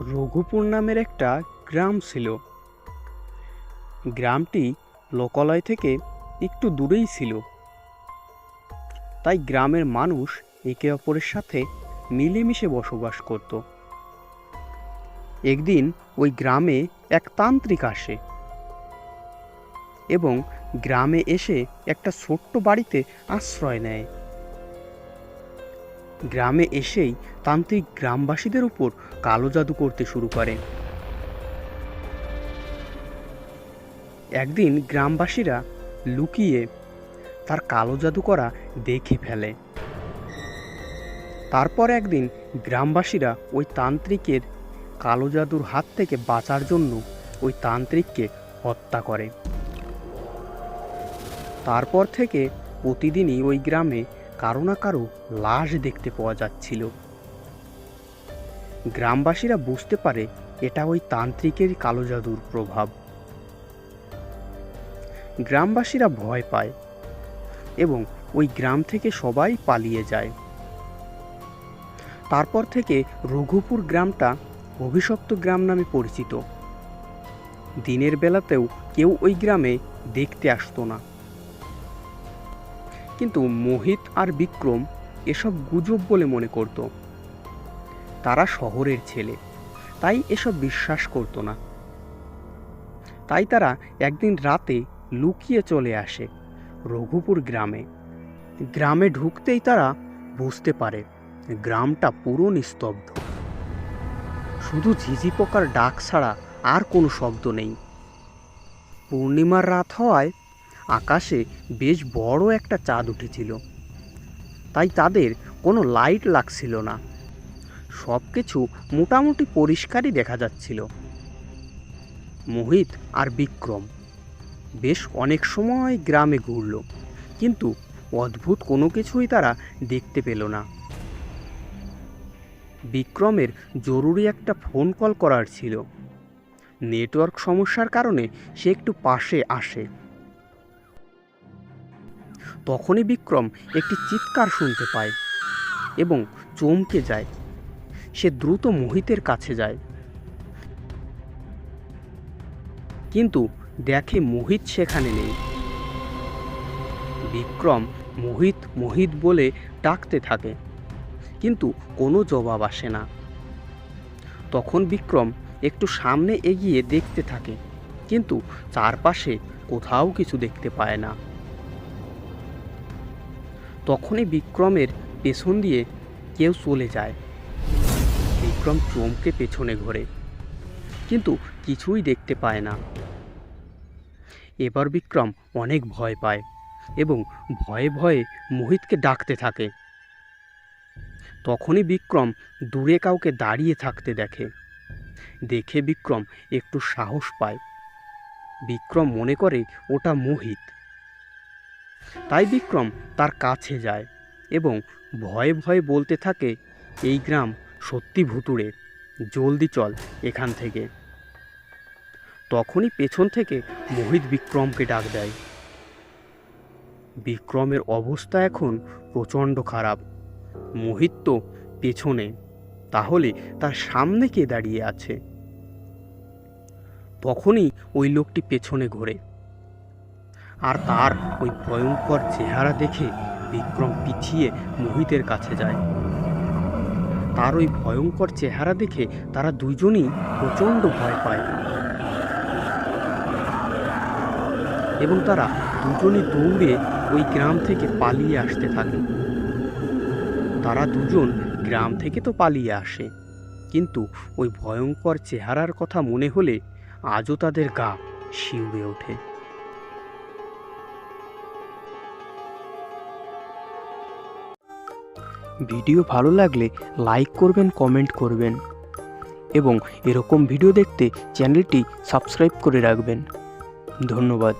রঘুপুর নামের একটা গ্রাম ছিল। গ্রামটি লোকালয় থেকে একটু দূরেই ছিল। তাই গ্রামের মানুষ একে অপরের সাথে মিলেমিশে বসবাস করত। একদিন ওই গ্রামে এক তান্ত্রিক আসে এবং গ্রামে এসে একটা ছোট্ট বাড়িতে আশ্রয় নেয়। গ্রামে এসেই তান্ত্রিক গ্রামবাসীদের উপর কালো জাদু করতে শুরু করে একদিন গ্রামবাসীরা লুকিয়ে তার কালো জাদু করা দেখে ফেলে। তারপর একদিন গ্রামবাসীরা ওই তান্ত্রিকের কালো জাদুর হাত থেকে বাঁচার জন্য ওই তান্ত্রিককে হত্যা করে। তারপর থেকে প্রতিদিনই ওই গ্রামে কারও না কারও লাশ দেখতে পাওয়া যাচ্ছিল। গ্রামবাসীরা বুঝতে পারে এটা ওই তান্ত্রিকের কালো জাদুর প্রভাব। গ্রামবাসীরা ভয় পায় এবং ওই গ্রাম থেকে সবাই পালিয়ে যায়। তারপর থেকে রঘুপুর গ্রামটা অভিশপ্ত গ্রাম নামে পরিচিত। দিনের বেলাতেও কেউ ওই গ্রামে দেখতে আসতো না। কিন্তু মোহিত আর বিক্রম এসব গুজব বলে মনে করত। তারা শহরের ছেলে, তাই এসব বিশ্বাস করতো না। তাই তারা একদিন রাতে লুকিয়ে চলে আসে রঘুপুর গ্রামে। গ্রামে ঢুকতেই তারা বুঝতে পারে গ্রামটা পুরো নিস্তব্ধ। শুধু ঝিঝি পোকার ডাক ছাড়া আর কোনো শব্দ নেই। পূর্ণিমার রাত হওয়ায় আকাশে বেশ বড় একটা চাঁদ উঠেছিল। তাই তাদের কোনো লাইট লাগছিল না। সব কিছু মোটামুটি পরিষ্কারই দেখা যাচ্ছিল। মোহিত আর বিক্রম বেশ অনেক সময় গ্রামে ঘুরল, কিন্তু অদ্ভুত কোনো কিছুই তারা দেখতে পেল না। বিক্রমের জরুরি একটা ফোন কল করার ছিল। নেটওয়ার্ক সমস্যার কারণে সে একটু পাশে আসে। তখনই বিক্রম একটি চিৎকার শুনতে পায় এবং চমকে যায়। সে দ্রুত মোহিতের কাছে যায়। কিন্তু দেখে মোহিত সেখানে নেই। বিক্রম মোহিত মোহিত বলে ডাকতে থাকে, কিন্তু কোনো জবাব আসে না। তখন বিক্রম একটু সামনে এগিয়ে দেখতে থাকে, কিন্তু চারপাশে কোথাও কিছু দেখতে পায় না। তখনই বিক্রমের পেছন দিয়ে কেউ চলে যায়। বিক্রম চমকে পেছনে ঘোরে, কিন্তু কিছুই দেখতে পায় না। এবার বিক্রম অনেক ভয় পায় এবং ভয়ে ভয়ে মোহিতকে ডাকতে থাকে। তখনই বিক্রম দূরে কাউকে দাঁড়িয়ে থাকতে দেখে। দেখে বিক্রম একটু সাহস পায়। বিক্রম মনে করে, ওটা মোহিত। তাই বিক্রম তার কাছে যায় এবং ভয়ে ভয়ে বলতে থাকে, এই গ্রাম সত্যি ভুতুড়ে, জলদি চল এখান থেকে। তখনই পেছন থেকে মোহিত বিক্রমকে ডাক দেয়। বিক্রমের অবস্থা এখন প্রচণ্ড খারাপ। মোহিত তো পেছনে, তাহলে তার সামনে কে দাঁড়িয়ে আছে? তখনই ওই লোকটি পেছনে ঘোরে। আর তার ওই ভয়ঙ্কর চেহারা দেখে বিক্রম পিছিয়ে মোহিতের কাছে যায়। তার ওই ভয়ঙ্কর চেহারা দেখে তারা দুজনই প্রচণ্ড ভয় পায়। এবং তারা দুজনই দৌড়ে ওই গ্রাম থেকে পালিয়ে আসতে থাকে। তারা দুজন গ্রাম থেকে তো পালিয়ে আসে। কিন্তু ওই ভয়ঙ্কর চেহারার কথা মনে হলে আজও তাদের গা শিউরে ওঠে। ভিডিও ভালো লাগলে লাইক করবেন, কমেন্ট করবেন এবং এরকম ভিডিও দেখতে চ্যানেলটি সাবস্ক্রাইব করে রাখবেন। ধন্যবাদ।